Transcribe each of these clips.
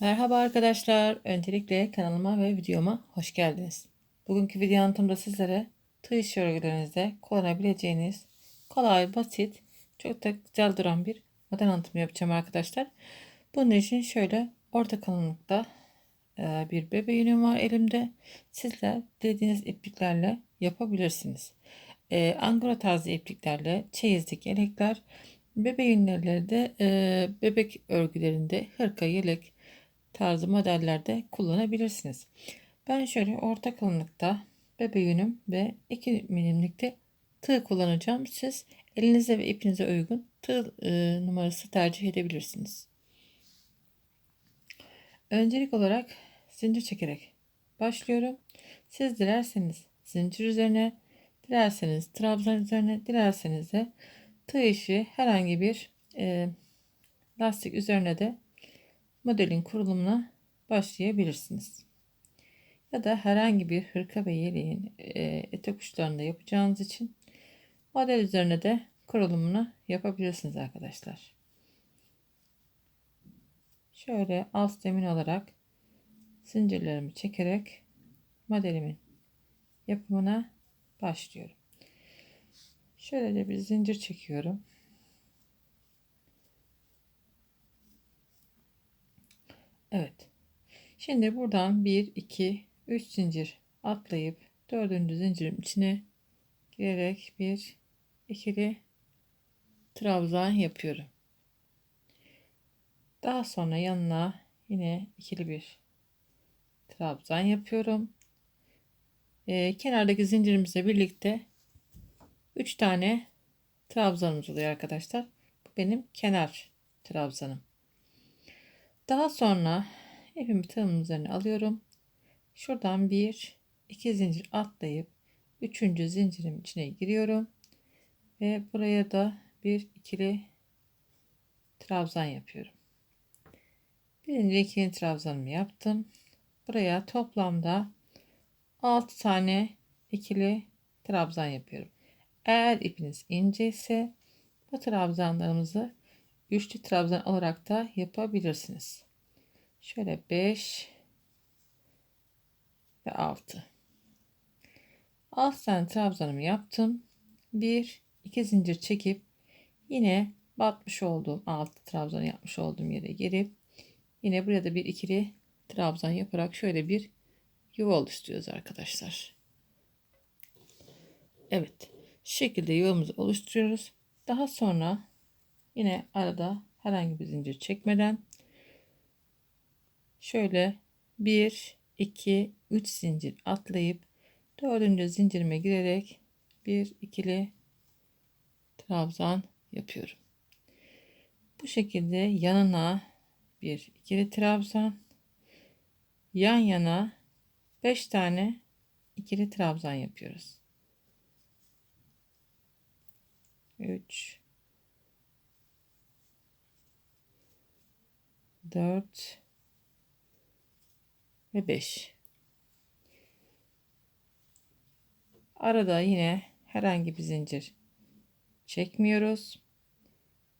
Merhaba arkadaşlar. Öncelikle kanalıma ve videoma hoş geldiniz. Bugünkü video anlatımda sizlere tığ işi örgülerinizde kullanabileceğiniz kolay, basit, çok da güzel duran bir model anlatımı yapacağım arkadaşlar. Bunun için şöyle orta kalınlıkta e, bir bebe yünüm var elimde. Sizler dilediğiniz ipliklerle yapabilirsiniz. E, Angora tarzı ipliklerle çeyizlik yelekler, bebe yünleri de e, bebek örgülerinde hırka, yelek, tarzı modellerde kullanabilirsiniz. Ben şöyle orta kalınlıkta bebe yünüm ve 2 milimlikte tığ kullanacağım. Siz elinize ve ipinize uygun tığ e, numarası tercih edebilirsiniz. Öncelik olarak zincir çekerek başlıyorum. Siz dilerseniz zincir üzerine, dilerseniz trabzan üzerine, dilerseniz de tığ işi herhangi bir e, lastik üzerine de modelin kurulumuna başlayabilirsiniz. Ya da herhangi bir hırka ve yeleğin e, etek uçlarında yapacağınız için model üzerine de kurulumunu yapabilirsiniz arkadaşlar. Şöyle alt zemin olarak zincirlerimi çekerek modelimin yapımına başlıyorum. Şöyle de bir zincir çekiyorum. Evet. Şimdi buradan 1, 2, 3 zincir atlayıp dördüncü zincirin içine girerek bir ikili trabzan yapıyorum. Daha sonra yanına yine ikili bir trabzan yapıyorum. Ee, kenardaki zincirimizle birlikte 3 tane trabzanımız oluyor arkadaşlar. Bu benim kenar trabzanım. Daha sonra ipimi tığımın üzerine alıyorum. Şuradan bir iki zincir atlayıp üçüncü zincirim içine giriyorum. Ve buraya da bir ikili trabzan yapıyorum. Birinci ikinci trabzanımı yaptım. Buraya toplamda 6 tane ikili trabzan yapıyorum. Eğer ipiniz ince ise bu trabzanlarımızı üçlü trabzan olarak da yapabilirsiniz. Şöyle 5 ve 6. 6 tane trabzanımı yaptım. 1 2 zincir çekip yine batmış olduğum 6 trabzan yapmış olduğum yere girip yine buraya da bir ikili trabzan yaparak şöyle bir yuva oluşturuyoruz arkadaşlar. Evet. Şu şekilde yuvamızı oluşturuyoruz. Daha sonra Yine arada herhangi bir zincir çekmeden şöyle 1 2 3 zincir atlayıp dördüncü zincirime girerek bir ikili trabzan yapıyorum. Bu şekilde yanına bir ikili trabzan yan yana 5 tane ikili trabzan yapıyoruz. 3 4 ve 5. Arada yine herhangi bir zincir çekmiyoruz.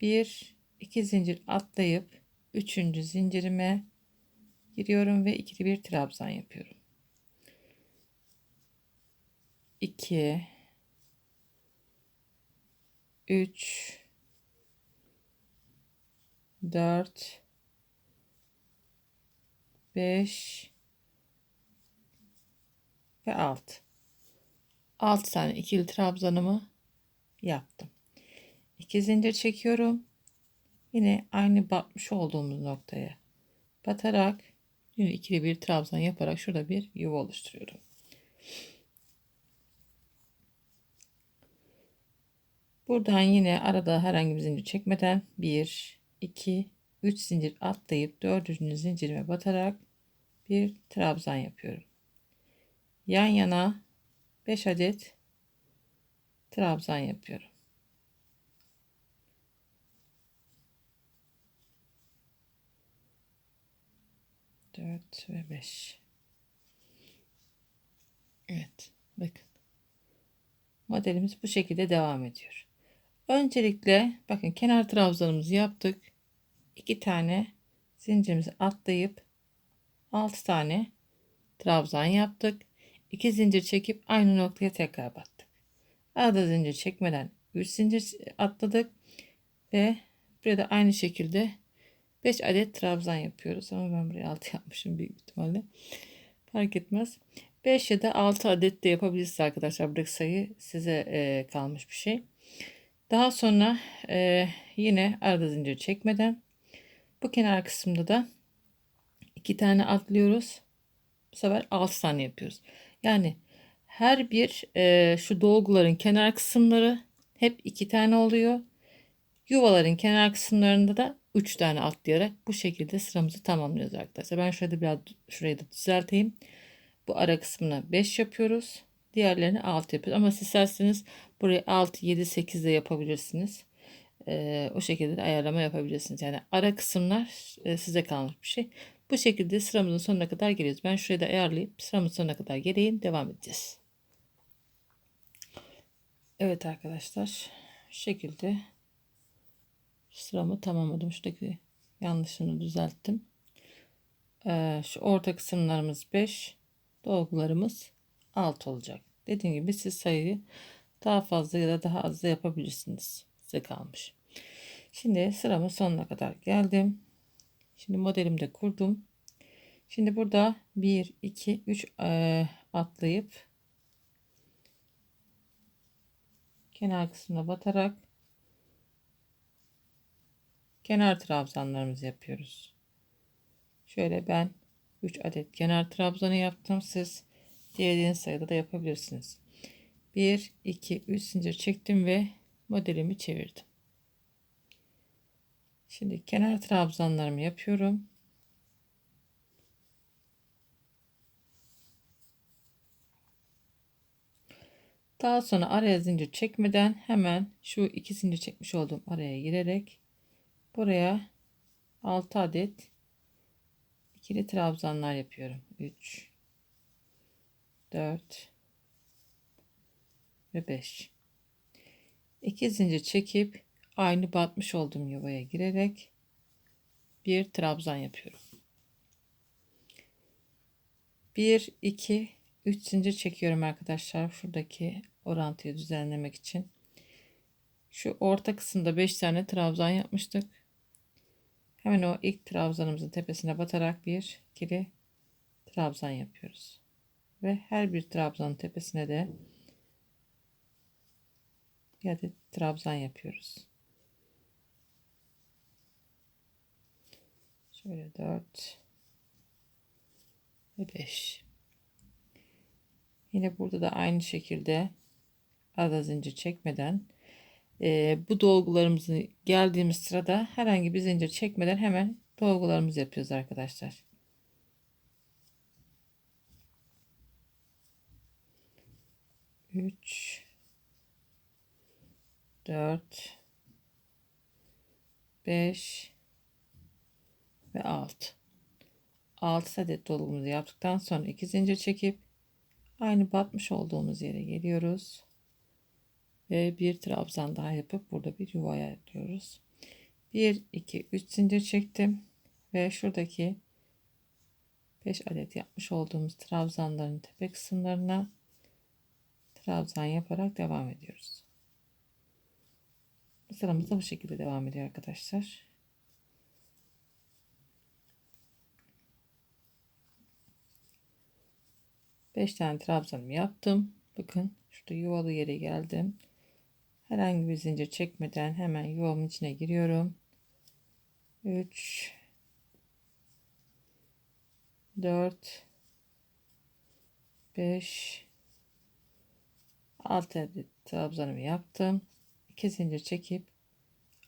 1 2 zincir atlayıp 3. zincirime giriyorum ve ikili bir trabzan yapıyorum. 2 3 4 5 ve 6. 6 tane ikili trabzanımı yaptım. 2 zincir çekiyorum. Yine aynı batmış olduğumuz noktaya batarak yine ikili bir trabzan yaparak şurada bir yuva oluşturuyorum. Buradan yine arada herhangi bir zincir çekmeden 1 2 3 zincir atlayıp 4. zincirime batarak bir trabzan yapıyorum. Yan yana 5 adet trabzan yapıyorum. Dört ve beş. Evet. Bakın. Modelimiz bu şekilde devam ediyor. Öncelikle bakın kenar trabzanımızı yaptık. iki tane zincirimizi atlayıp 6 tane trabzan yaptık. 2 zincir çekip aynı noktaya tekrar battık. Arada zincir çekmeden 3 zincir atladık ve burada aynı şekilde 5 adet trabzan yapıyoruz ama ben buraya 6 yapmışım büyük ihtimalle. Fark etmez. 5 ya da 6 adet de yapabilirsiniz arkadaşlar. Buradaki sayı size e, kalmış bir şey. Daha sonra e, yine arada zincir çekmeden bu kenar kısımda da iki tane atlıyoruz. Bu sefer 6 tane yapıyoruz. Yani her bir e, şu dolguların kenar kısımları hep iki tane oluyor. Yuvaların kenar kısımlarında da 3 tane atlayarak bu şekilde sıramızı tamamlıyoruz arkadaşlar. Ben şurada biraz şurayı da düzelteyim. Bu ara kısmına 5 yapıyoruz. Diğerlerini 6 yapıyoruz. Ama siz isterseniz burayı 6, 7, 8 de yapabilirsiniz. Ee, o şekilde de ayarlama yapabilirsiniz. Yani ara kısımlar e, size kalmış bir şey. Bu şekilde sıramızın sonuna kadar geliyoruz. Ben şurayı da ayarlayıp sıramızın sonuna kadar geleyim. Devam edeceğiz. Evet arkadaşlar. Şu şekilde sıramı tamamladım. Şuradaki yanlışını düzelttim. Ee, şu orta kısımlarımız 5. Dolgularımız 6 olacak. Dediğim gibi siz sayıyı daha fazla ya da daha az da yapabilirsiniz. Size kalmış. Şimdi sıramın sonuna kadar geldim. Şimdi modelimi de kurdum. Şimdi burada 1, 2, 3 e, atlayıp kenar kısmına batarak kenar trabzanlarımızı yapıyoruz. Şöyle ben 3 adet kenar trabzanı yaptım. Siz diğerinin sayıda da yapabilirsiniz. 1, 2, 3 zincir çektim ve modelimi çevirdim. Şimdi kenar trabzanlarımı yapıyorum. Daha sonra araya zincir çekmeden hemen şu iki zincir çekmiş olduğum araya girerek buraya 6 adet ikili trabzanlar yapıyorum. 3 4 ve 5 2 zincir çekip aynı batmış olduğum yuvaya girerek bir trabzan yapıyorum. 1 2 3 zincir çekiyorum arkadaşlar. Şuradaki orantıyı düzenlemek için. Şu orta kısımda 5 tane trabzan yapmıştık. Hemen o ilk trabzanımızın tepesine batarak bir ikili trabzan yapıyoruz. Ve her bir trabzanın tepesine de bir adet trabzan yapıyoruz. Şöyle 4 ve 5. Yine burada da aynı şekilde arada zincir çekmeden e, bu dolgularımızı geldiğimiz sırada herhangi bir zincir çekmeden hemen dolgularımızı yapıyoruz arkadaşlar. Üç, dört, beş ve altı. Altı adet dolgumuzu yaptıktan sonra iki zincir çekip aynı batmış olduğumuz yere geliyoruz ve bir trabzan daha yapıp burada bir yuvaya yapıyoruz. 1 2 3 zincir çektim ve şuradaki 5 adet yapmış olduğumuz trabzanların tepe kısımlarına trabzan yaparak devam ediyoruz. Sıramız da bu şekilde devam ediyor arkadaşlar. Beş tane trabzanımı yaptım. Bakın şurada yuvalı yere geldim. Herhangi bir zincir çekmeden hemen yuvamın içine giriyorum. 3 4 5 6 adet trabzanımı yaptım. 2 zincir çekip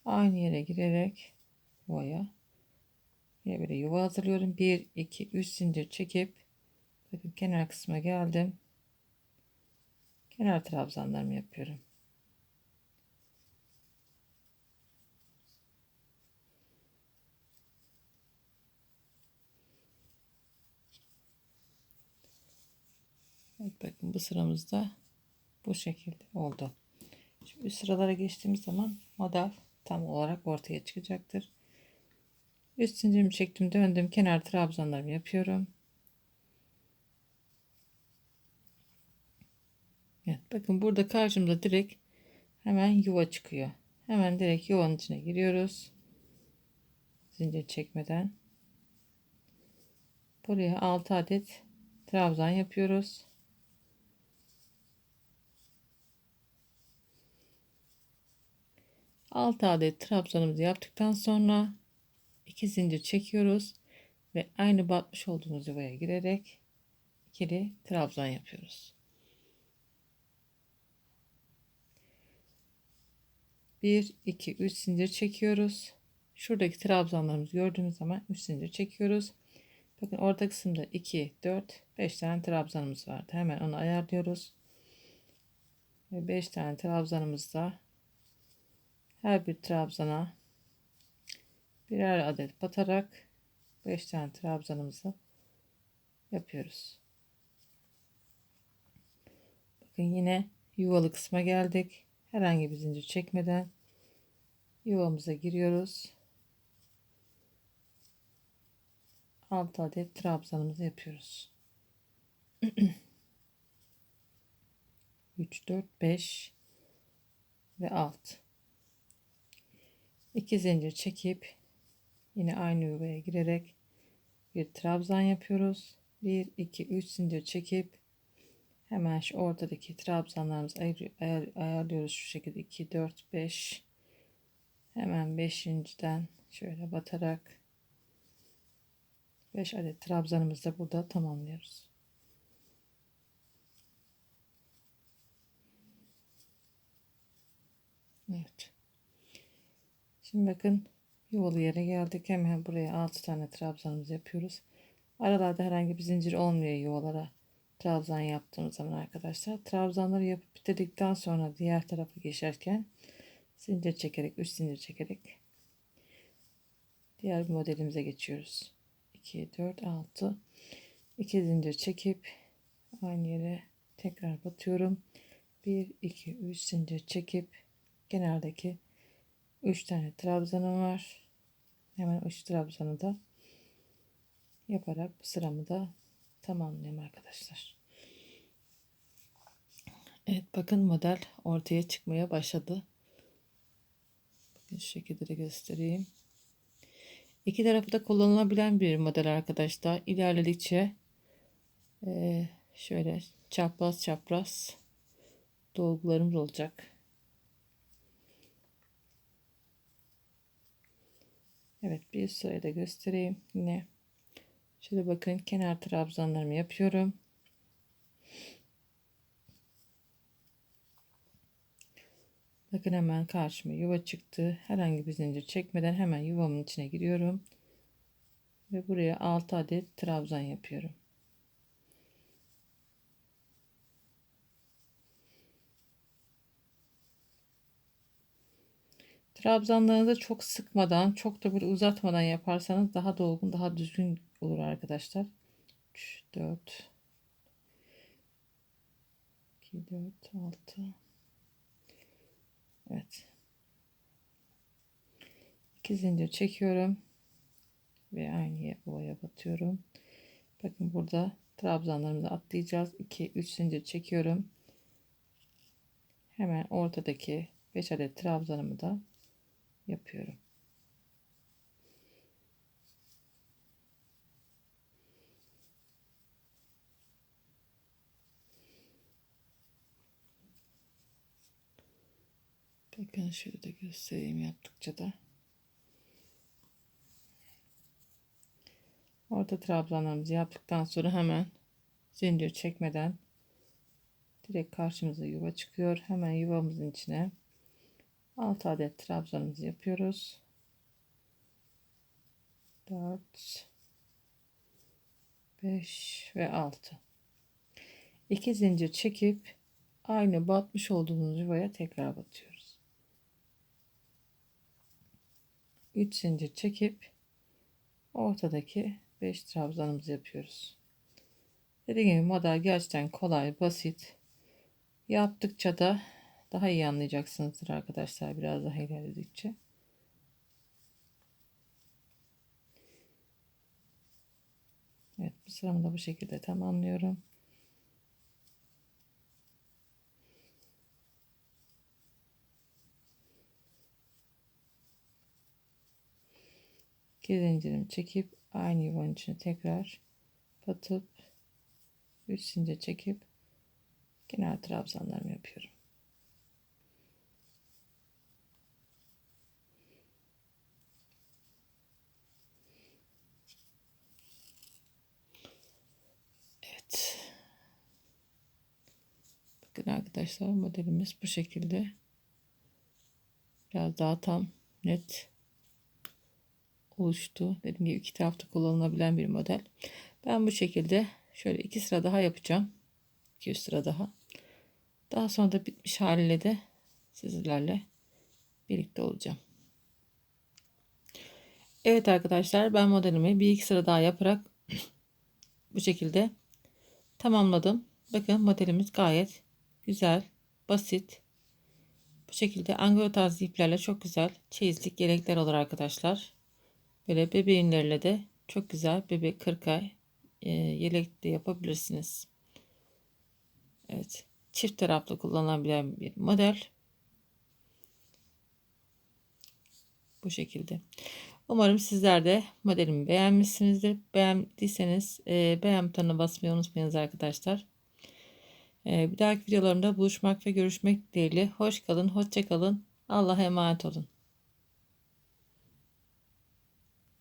aynı yere girerek yuvaya yine böyle yuva hazırlıyorum. 1 2 3 zincir çekip bakın kenar kısma geldim. Kenar trabzanlarımı yapıyorum. Evet bakın bu sıramızda bu şekilde oldu. Şimdi sıralara geçtiğimiz zaman model tam olarak ortaya çıkacaktır. Üst çektim döndüm kenar trabzanlarımı yapıyorum. Evet bakın burada karşımda direkt hemen yuva çıkıyor. Hemen direkt yuvanın içine giriyoruz. Zincir çekmeden. Buraya 6 adet trabzan yapıyoruz. Altı adet trabzanımızı yaptıktan sonra iki zincir çekiyoruz ve aynı batmış olduğumuz yuvaya girerek ikili trabzan yapıyoruz. 1 2 3 zincir çekiyoruz. Şuradaki trabzanlarımızı gördüğümüz zaman 3 zincir çekiyoruz. Bakın orta kısımda 2 4 5 tane trabzanımız vardı. Hemen onu ayarlıyoruz. Ve 5 tane trabzanımızda her bir trabzana birer adet batarak 5 tane trabzanımızı yapıyoruz. Bakın yine yuvalı kısma geldik. Herhangi bir zincir çekmeden yuvamıza giriyoruz. 6 adet trabzanımızı yapıyoruz. 3 4 5 ve 6 2 zincir çekip yine aynı yuvaya girerek bir trabzan yapıyoruz. 1 2 3 zincir çekip hemen şu ortadaki trabzanlarımızı ayır, ayar, ayarlıyoruz şu şekilde 2 4 5 hemen 5.den şöyle batarak 5 adet trabzanımızı da burada tamamlıyoruz. Evet. Şimdi bakın yuvalı yere geldik. Hemen buraya 6 tane trabzanımızı yapıyoruz. Aralarda herhangi bir zincir olmuyor yuvalara trabzan yaptığımız zaman arkadaşlar. Trabzanları yapıp bitirdikten sonra diğer tarafa geçerken zincir çekerek 3 zincir çekerek diğer modelimize geçiyoruz. 2 4 6 2 zincir çekip aynı yere tekrar batıyorum. 1 2 3 zincir çekip kenardaki 3 tane trabzanım var. Hemen 3 trabzanı da yaparak sıramı da tamamlayayım arkadaşlar. Evet bakın model ortaya çıkmaya başladı. Bakın şu şekilde de göstereyim. İki tarafı da kullanılabilen bir model arkadaşlar. İlerledikçe e, şöyle çapraz çapraz dolgularımız olacak. Evet bir sırayı da göstereyim. Yine şöyle bakın kenar trabzanlarımı yapıyorum. Bakın hemen karşıma yuva çıktı. Herhangi bir zincir çekmeden hemen yuvamın içine giriyorum. Ve buraya 6 adet trabzan yapıyorum. Trabzanlarını da çok sıkmadan, çok da bir uzatmadan yaparsanız daha dolgun, daha düzgün olur arkadaşlar. 3, 4, 2, 4, 6. Evet. 2 zincir çekiyorum. Ve aynı ovaya batıyorum. Bakın burada trabzanlarımızı atlayacağız. 2, 3 zincir çekiyorum. Hemen ortadaki 5 adet trabzanımı da yapıyorum. Bakın şöyle de göstereyim yaptıkça da. Orta trabzanlarımızı yaptıktan sonra hemen zincir çekmeden direkt karşımıza yuva çıkıyor. Hemen yuvamızın içine 6 adet trabzanımızı yapıyoruz. 4 5 ve 6 2 zincir çekip aynı batmış olduğumuz yuvaya tekrar batıyoruz. 3 zincir çekip ortadaki 5 trabzanımızı yapıyoruz. Dediğim gibi model gerçekten kolay, basit. Yaptıkça da daha iyi anlayacaksınızdır arkadaşlar biraz daha ilerledikçe. Evet bu sıramı da bu şekilde tamamlıyorum. İki zincirimi çekip aynı yuvanın içine tekrar batıp 3 zincir çekip kenar trabzanlarımı yapıyorum. Evet. Bakın arkadaşlar modelimiz bu şekilde. Biraz daha tam net oluştu. Dediğim gibi iki tarafta kullanılabilen bir model. Ben bu şekilde şöyle iki sıra daha yapacağım. 200 sıra daha. Daha sonra da bitmiş haliyle de sizlerle birlikte olacağım. Evet arkadaşlar ben modelimi bir iki sıra daha yaparak bu şekilde tamamladım. Bakın modelimiz gayet güzel, basit. Bu şekilde anglo tarzı iplerle çok güzel çeyizlik yelekler olur arkadaşlar. Böyle bebeğinlerle de çok güzel bebek 40 ay e, yelek de yapabilirsiniz. Evet. Çift taraflı kullanılabilen bir model. Bu şekilde. Umarım sizler de modelimi beğenmişsinizdir. Beğendiyseniz e, beğen butonuna basmayı unutmayınız arkadaşlar. E, bir dahaki videolarımda buluşmak ve görüşmek dileğiyle. Hoş kalın, hoşça kalın. Allah'a emanet olun.